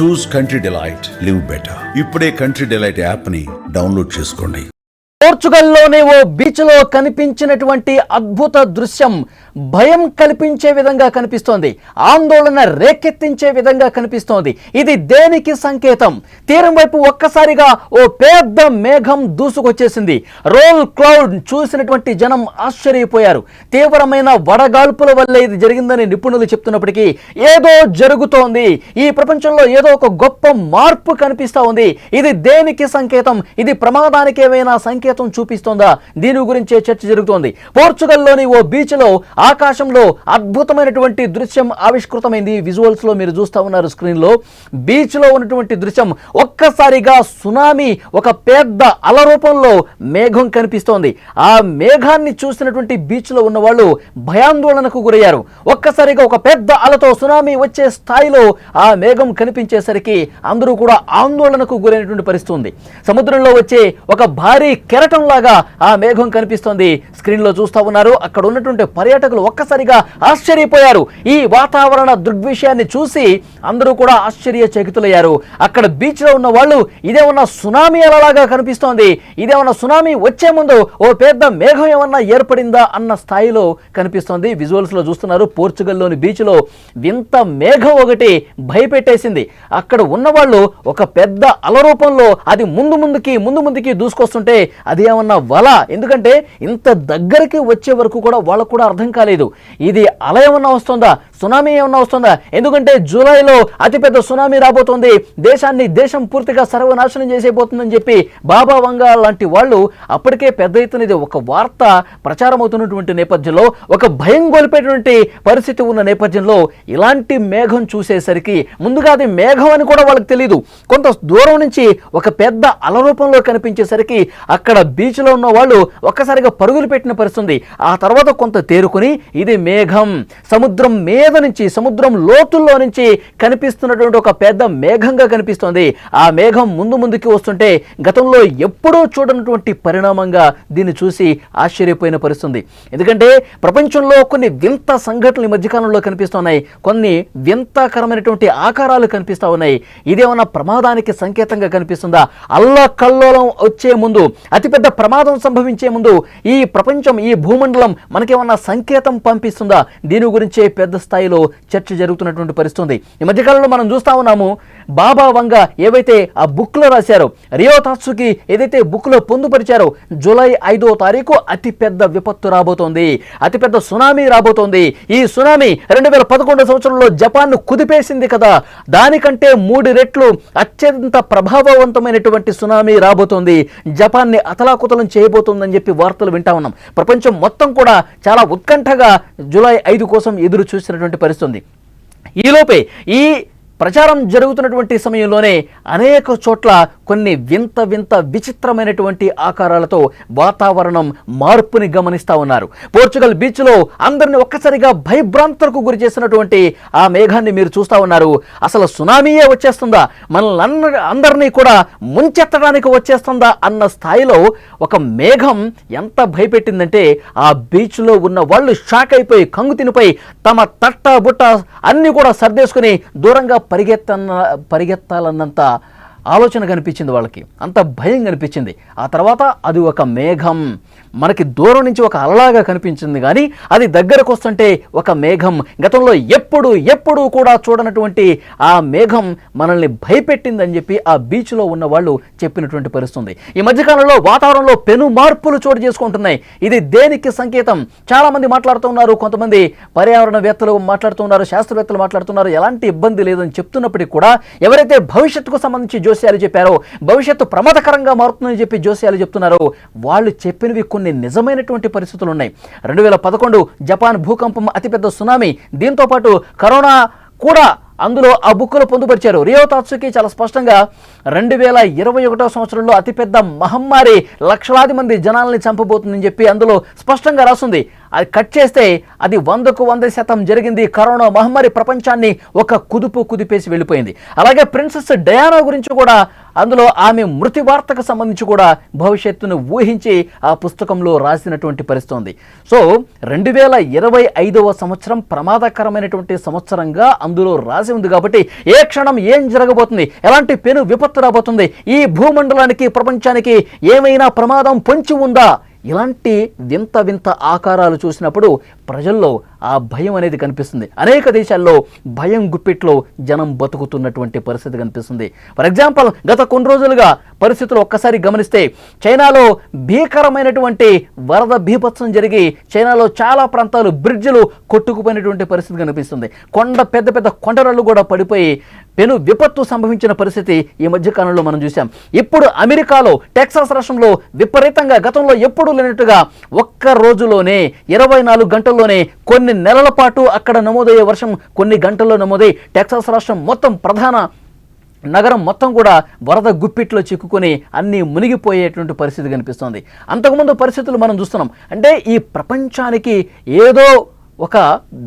Choose country delight live better. ఇప్పుడే country delight యాప్ని download చేసుకోండి. పోర్చుగల్లోనే ఓ బీచ్లో కనిపించినటువంటి అద్భుత దృశ్యం. భయం కల్పించే విధంగా కనిపిస్తోంది. ఆందోళన రేకెత్తించే విధంగా కనిపిస్తోంది. ఇది దేనికి సంకేతం? తీరం వైపు ఒక్కసారిగా ఓ పెద్ద మేఘం దూసుకొచ్చేసింది. రోల్ క్లౌడ్ చూసినటువంటి జనం ఆశ్చర్యపోయారు. తీవ్రమైన వడగాల్పుల వల్ల ఇది జరిగిందని నిపుణులు చెప్తున్నప్పటికీ ఏదో జరుగుతోంది. ఈ ప్రపంచంలో ఏదో ఒక గొప్ప మార్పు కనిపిస్తూ ఉంది. ఇది దేనికి సంకేతం? ఇది ప్రమాదానికి ఏమైనా సంకేతం చూపిస్తోందా? దీని గురించే చర్చ జరుగుతోంది. పోర్చుగల్లోని ఓ బీచ్లో ఆకాశంలో అద్భుతమైనటువంటి దృశ్యం ఆవిష్కృతమైంది. విజువల్స్లో మీరు చూస్తా ఉన్నారు స్క్రీన్లో బీచ్లో ఉన్నటువంటి దృశ్యం ఒక్కసారిగా సునామీ ఒక పెద్ద అల రూపంలో మేఘం కనిపిస్తోంది. ఆ మేఘాన్ని చూసినటువంటి బీచ్లో ఉన్న వాళ్ళు భయాందోళనకు గురయ్యారు. ఒక్కసారిగా ఒక పెద్ద అలతో సునామీ వచ్చే స్థాయిలో ఆ మేఘం కనిపించేసరికి అందరూ కూడా ఆందోళనకు గురైనటువంటి పరిస్థితి ఉంది. సముద్రంలో వచ్చే ఒక భారీ కెరటం లాగా ఆ మేఘం కనిపిస్తోంది. స్క్రీన్లో చూస్తూ ఉన్నారు. అక్కడ ఉన్నటువంటి పర్యాటకులు ఒక్కసారిగా ఆశ్చర్యపోయారు. ఈ వాతావరణ దృగ్విషయాన్ని చూసి అందరూ కూడా ఆశ్చర్యచకితులయ్యారు. అక్కడ బీచ్లో ఉన్న వాళ్ళు ఇదేమన్నా సునామీ అలలాగా కనిపిస్తోంది. ఇదేమన్నా సునామీ వచ్చే ముందు ఓ పెద్ద మేఘం ఏమన్నా ఏర్పడిందా అన్న స్థాయిలో కనిపిస్తోంది. విజువల్స్లో చూస్తున్నారు పోర్చుగల్లోని బీచ్లో వింత మేఘం ఒకటి భయపెట్టేసింది. అక్కడ ఉన్నవాళ్ళు ఒక పెద్ద అల రూపంలో అది ముందు ముందుకి ముందు ముందుకి దూసుకొస్తుంటే అది ఏమన్నా వల? ఎందుకంటే ఇంత దగ్గరికి వచ్చే వరకు కూడా వాళ్ళకు కూడా అర్థం కాదు. కాలేదు. ఇది అల ఏమన్నా వస్తుందా? సునామీ ఏమన్నా వస్తుందా? ఎందుకంటే జూలైలో అతిపెద్ద సునామీ రాబోతోంది. దేశాన్ని దేశం పూర్తిగా సర్వనాశనం చేసేపోతుందని చెప్పి బాబా వంగా లాంటి వాళ్ళు అప్పటికే పెద్ద ఎత్తున ఇది ఒక వార్త ప్రచారం అవుతున్నటువంటి నేపథ్యంలో ఒక భయం గొలిపేటువంటి పరిస్థితి ఉన్న నేపథ్యంలో ఇలాంటి మేఘం చూసేసరికి ముందుగా అది మేఘం అని కూడా వాళ్ళకి తెలియదు కొంత దూరం నుంచి ఒక పెద్ద అల రూపంలో కనిపించేసరికి అక్కడ బీచ్లో ఉన్న వాళ్ళు ఒక్కసారిగా పరుగులు పెట్టిన పరిస్థితుంది. ఆ తర్వాత కొంత తేరుకుని ఇది మేఘం. సముద్రం మీద నుంచి సముద్రం లోతుల్లో నుంచి కనిపిస్తున్నటువంటి ఒక పెద్ద మేఘంగా కనిపిస్తోంది. ఆ మేఘం ముందు ముందుకి వస్తుంటే గతంలో ఎప్పుడూ చూడనటువంటి పరిణామంగా దీన్ని చూసి ఆశ్చర్యపోయిన పరిస్థితుంది. ఎందుకంటే ప్రపంచంలో కొన్ని వింత సంఘటనలు ఈ మధ్యకాలంలో కనిపిస్తున్నాయి. కొన్ని వింతకరమైనటువంటి ఆకారాలు కనిపిస్తా ఉన్నాయి. ఇదేమన్నా ప్రమాదానికి సంకేతంగా కనిపిస్తుందా? అల్లా కల్లోలం వచ్చే ముందు అతిపెద్ద ప్రమాదం సంభవించే ముందు ఈ ప్రపంచం ఈ భూమండలం మనకేమన్నా సంకేత పంపిస్తుందా? దీని గురించే పెద్ద స్థాయిలో చర్చ జరుగుతున్నటువంటి పరిస్థితుంది. ఈ మధ్యకాలంలో మనం చూస్తా ఉన్నాము బాబా వంగ ఏవైతే ఆ బుక్లో రాశారో రియో తాత్సుకి ఏదైతే బుక్లో పొందుపరిచారో జూలై ఐదో తారీఖు అతిపెద్ద విపత్తు రాబోతోంది. అతిపెద్ద సునామీ రాబోతోంది. ఈ సునామీ రెండు వేల పదకొండు సంవత్సరంలో జపాన్ను కుదిపేసింది కదా. దానికంటే మూడు రెట్లు అత్యంత ప్రభావవంతమైనటువంటి సునామీ రాబోతోంది. జపాన్ని అతలాకుతలం చేయబోతోందని చెప్పి వార్తలు వింటా ఉన్నాం. ప్రపంచం మొత్తం కూడా చాలా ఉత్కంఠ ఉత్కంఠగా జూలై ఐదు కోసం ఎదురు చూసినటువంటి పరిస్థితి ఉంది. ఈలోపే ఈ ప్రచారం జరుగుతున్నటువంటి సమయంలోనే అనేక చోట్ల కొన్ని వింత వింత విచిత్రమైనటువంటి ఆకారాలతో వాతావరణం మార్పుని గమనిస్తా ఉన్నారు. పోర్చుగల్ బీచ్లో అందరిని ఒక్కసారిగా భయభ్రాంతలకు గురి చేసినటువంటి ఆ మేఘాన్ని మీరు చూస్తా ఉన్నారు. అసలు సునామీయే వచ్చేస్తుందా? మనల్ని అందరినీ కూడా ముంచెత్తడానికి వచ్చేస్తుందా అన్న స్థాయిలో ఒక మేఘం ఎంత భయపెట్టిందంటే ఆ బీచ్లో ఉన్న వాళ్ళు షాక్ అయిపోయి కంగు తినిపోయి తమ తట్ట బుట్ట అన్నీ కూడా సర్దేసుకుని దూరంగా పరిగెత్తన్న పరిగెత్తాలన్నంత ఆలోచన కనిపించింది వాళ్ళకి. అంత భయం కనిపించింది. ఆ తర్వాత అది ఒక మేఘం. మనకి దూరం నుంచి ఒక అలలాగా కనిపించింది కానీ అది దగ్గరకు వస్తుంటే ఒక మేఘం. గతంలో ఎప్పుడు ఎప్పుడు కూడా చూడనటువంటి ఆ మేఘం మనల్ని భయపెట్టిందని చెప్పి ఆ బీచ్లో ఉన్న వాళ్ళు చెప్పినటువంటి పరిస్థితుంది. ఈ మధ్యకాలంలో వాతావరణంలో పెను మార్పులు చోటు చేసుకుంటున్నాయి. ఇది దేనికి సంకేతం? చాలా మంది మాట్లాడుతున్నారు కొంతమంది పర్యావరణవేత్తలు మాట్లాడుతున్నారు శాస్త్రవేత్తలు మాట్లాడుతున్నారు ఎలాంటి ఇబ్బంది లేదని చెప్తున్నప్పటికీ కూడా ఎవరైతే భవిష్యత్తుకు సంబంధించి జోస్యాలు చెప్పారో భవిష్యత్తు ప్రమాదకరంగా మారుతుందని చెప్పి జోస్యాలు చెప్తున్నారో వాళ్ళు చెప్పినవి కొన్ని నిజమైనటువంటి పరిస్థితులు ఉన్నాయి. రెండు వేల పదకొండు జపాన్ భూకంపం అతిపెద్ద సునామీ. దీంతో పాటు కరోనా కూడా అందులో ఆ బుక్కులు పొందుపరిచారు. రియో తాత్సుకి చాలా స్పష్టంగా రెండు వేల ఇరవై ఒకటో సంవత్సరంలో అతిపెద్ద మహమ్మారి లక్షలాది మంది జనాల్ని చంపబోతుందని చెప్పి అందులో స్పష్టంగా రాస్తుంది అది కట్ చేస్తే అది వందకు వంద శాతం జరిగింది. కరోనా మహమ్మారి ప్రపంచాన్ని ఒక కుదుపు కుదిపేసి వెళ్ళిపోయింది. అలాగే ప్రిన్సెస్ డయానా గురించి కూడా అందులో ఆమె మృతి వార్తకు సంబంధించి కూడా భవిష్యత్తును ఊహించి ఆ పుస్తకంలో రాసినటువంటి పరిస్థితి ఉంది. సో రెండు వేల ఇరవై ఐదవ సంవత్సరం ప్రమాదకరమైనటువంటి సంవత్సరంగా అందులో రాసి ఉంది కాబట్టి ఏ క్షణం ఏం జరగబోతుంది? ఎలాంటి పెను విపత్తు రాబోతుంది? ఈ భూమండలానికి ప్రపంచానికి ఏమైనా ప్రమాదం పొంచి ఉందా? ఇలాంటి వింత వింత ఆకారాలు చూసినప్పుడు ప్రజల్లో ఆ భయం అనేది కనిపిస్తుంది. అనేక దేశాల్లో భయం గుప్పిట్లో జనం బతుకుతున్నటువంటి పరిస్థితి కనిపిస్తుంది. ఫర్ ఎగ్జాంపుల్ గత కొన్ని రోజులుగా పరిస్థితులు ఒక్కసారి గమనిస్తే చైనాలో భీకరమైనటువంటి వరద భీభత్సం జరిగి చైనాలో చాలా ప్రాంతాలు బ్రిడ్జిలు కొట్టుకుపోయినటువంటి పరిస్థితి కనిపిస్తుంది. కొండ పెద్ద పెద్ద కొండరాళ్ళు కూడా పడిపోయి పెను విపత్తు సంభవించిన పరిస్థితి ఈ మధ్య కాలంలో మనం చూసాం ఇప్పుడు అమెరికాలో టెక్సాస్ రాష్ట్రంలో విపరీతంగా గతంలో ఎప్పుడు లేనట్టుగా ఒక్క రోజులోనే ఇరవై నాలుగు గంటల్లోనే కొన్ని నెలల పాటు అక్కడ నమోదయ్యే వర్షం కొన్ని గంటల్లో నమోదై టెక్సాస్ రాష్ట్రం మొత్తం ప్రధాన నగరం మొత్తం కూడా వరద గుప్పిట్లో చిక్కుకొని అన్నీ మునిగిపోయేటువంటి పరిస్థితి కనిపిస్తోంది. అంతకుముందు పరిస్థితులు మనం చూస్తున్నాం. అంటే ఈ ప్రపంచానికి ఏదో ఒక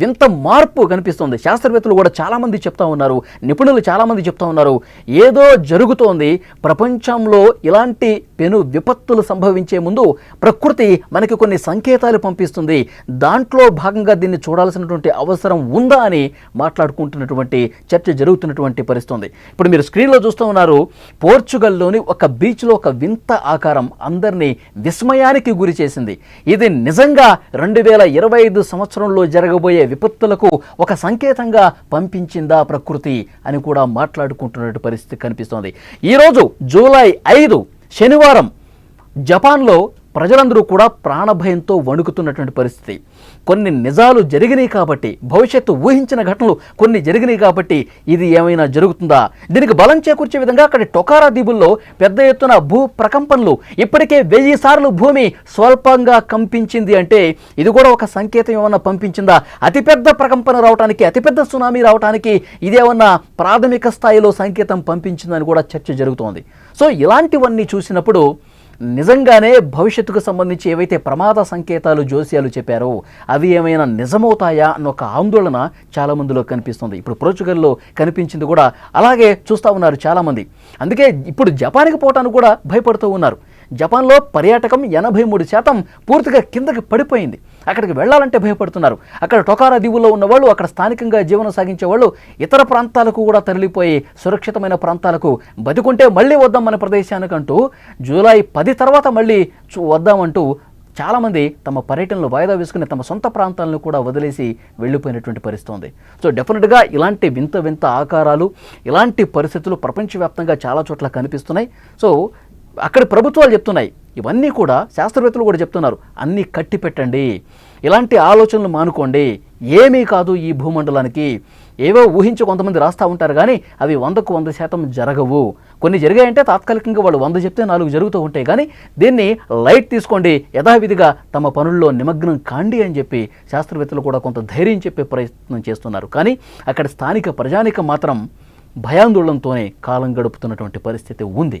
వింత మార్పు కనిపిస్తుంది. శాస్త్రవేత్తలు కూడా చాలామంది చెప్తా ఉన్నారు. నిపుణులు చాలామంది చెప్తా ఉన్నారు. ఏదో జరుగుతోంది. ప్రపంచంలో ఇలాంటి పెను విపత్తులు సంభవించే ముందు ప్రకృతి మనకి కొన్ని సంకేతాలు పంపిస్తుంది. దాంట్లో భాగంగా దీన్ని చూడాల్సినటువంటి అవసరం ఉందా అని మాట్లాడుకుంటున్నటువంటి చర్చ జరుగుతున్నటువంటి పరిస్థితుంది. ఇప్పుడు మీరు స్క్రీన్లో చూస్తూ ఉన్నారు పోర్చుగల్లోని ఒక బీచ్లో ఒక వింత ఆకారం అందరినీ విస్మయానికి గురి చేసింది. ఇది నిజంగా రెండు వేల ఇరవై ఐదు సంవత్సరంలో జరగబోయే విపత్తులకు ఒక సంకేతంగా పంపించిందా ప్రకృతి అని కూడా మాట్లాడుకుంటున్నట్టు పరిస్థితి కనిపిస్తోంది. ఈరోజు జూలై ఐదు శనివారం జపాన్లో ప్రజలందరూ కూడా ప్రాణభయంతో వణుకుతున్నటువంటి పరిస్థితి. కొన్ని నిజాలు జరిగినాయి కాబట్టి భవిష్యత్తు ఊహించిన ఘటనలు కొన్ని జరిగినాయి కాబట్టి ఇది ఏమైనా జరుగుతుందా? దీనికి బలం చేకూర్చే విధంగా అక్కడి టొకారా దీవుల్లో పెద్ద ఎత్తున భూ ప్రకంపనలు ఇప్పటికే వెయ్యి సార్లు భూమి స్వల్పంగా కంపించింది అంటే ఇది కూడా ఒక సంకేతం ఏమన్నా పంపించిందా? అతిపెద్ద ప్రకంపన రావడానికి అతిపెద్ద సునామీ రావడానికి ఇదేమన్నా ప్రాథమిక స్థాయిలో సంకేతం పంపించిందని కూడా చర్చ జరుగుతోంది. సో ఇలాంటివన్నీ చూసినప్పుడు నిజంగానే భవిష్యత్తుకు సంబంధించి ఏవైతే ప్రమాద సంకేతాలు జోస్యాలు చెప్పారో అవి ఏమైనా నిజమవుతాయా అన్న ఒక ఆందోళన చాలా మందిలో కనిపిస్తుంది. ఇప్పుడు పోర్చుగల్లో కనిపించింది కూడా అలాగే చూస్తూ ఉన్నారు చాలామంది అందుకే ఇప్పుడు జపాన్కి పోవటానికి కూడా భయపడుతూ ఉన్నారు. జపాన్లో పర్యాటకం ఎనభై మూడు శాతం పూర్తిగా కిందకి పడిపోయింది. అక్కడికి వెళ్ళాలంటే భయపడుతున్నారు. అక్కడ టొకారా దీవుల్లో ఉన్నవాళ్ళు అక్కడ స్థానికంగా జీవనం సాగించే వాళ్ళు ఇతర ప్రాంతాలకు కూడా తరలిపోయి సురక్షితమైన ప్రాంతాలకు బతికుంటే మళ్ళీ వద్దాం మన ప్రదేశానికంటూ జూలై పది తర్వాత మళ్ళీ చూ- వద్దామంటూ చాలామంది తమ పర్యటనలు వాయిదా వేసుకుని తమ సొంత ప్రాంతాలను కూడా వదిలేసి వెళ్ళిపోయినటువంటి పరిస్థితి ఉంది సో డెఫినెట్గా ఇలాంటి వింత వింత ఆకారాలు ఇలాంటి పరిస్థితులు ప్రపంచవ్యాప్తంగా చాలా చోట్ల కనిపిస్తున్నాయి. సో అక్కడ ప్రభుత్వాలు చెప్తున్నాయి. ఇవన్నీ కూడా శాస్త్రవేత్తలు కూడా చెప్తున్నారు. అన్నీ కట్టి పెట్టండి ఇలాంటి ఆలోచనలు మానుకోండి. ఏమీ కాదు ఈ భూమండలానికి. ఏవో ఊహించి కొంతమంది రాస్తూ ఉంటారు కానీ అవి వందకు వంద శాతం జరగవు. కొన్ని జరిగాయంటే తాత్కాలికంగా వాళ్ళు వంద చెప్తే నాలుగు జరుగుతూ ఉంటాయి. కానీ దీన్ని లైట్ తీసుకోండి. యథావిధిగా తమ పనుల్లో నిమగ్నం కాండి అని చెప్పి శాస్త్రవేత్తలు కూడా కొంత ధైర్యం చెప్పే ప్రయత్నం చేస్తున్నారు. కానీ అక్కడ స్థానిక ప్రజానికం మాత్రం భయాందోళనతోనే కాలం గడుపుతున్నటువంటి పరిస్థితి ఉంది.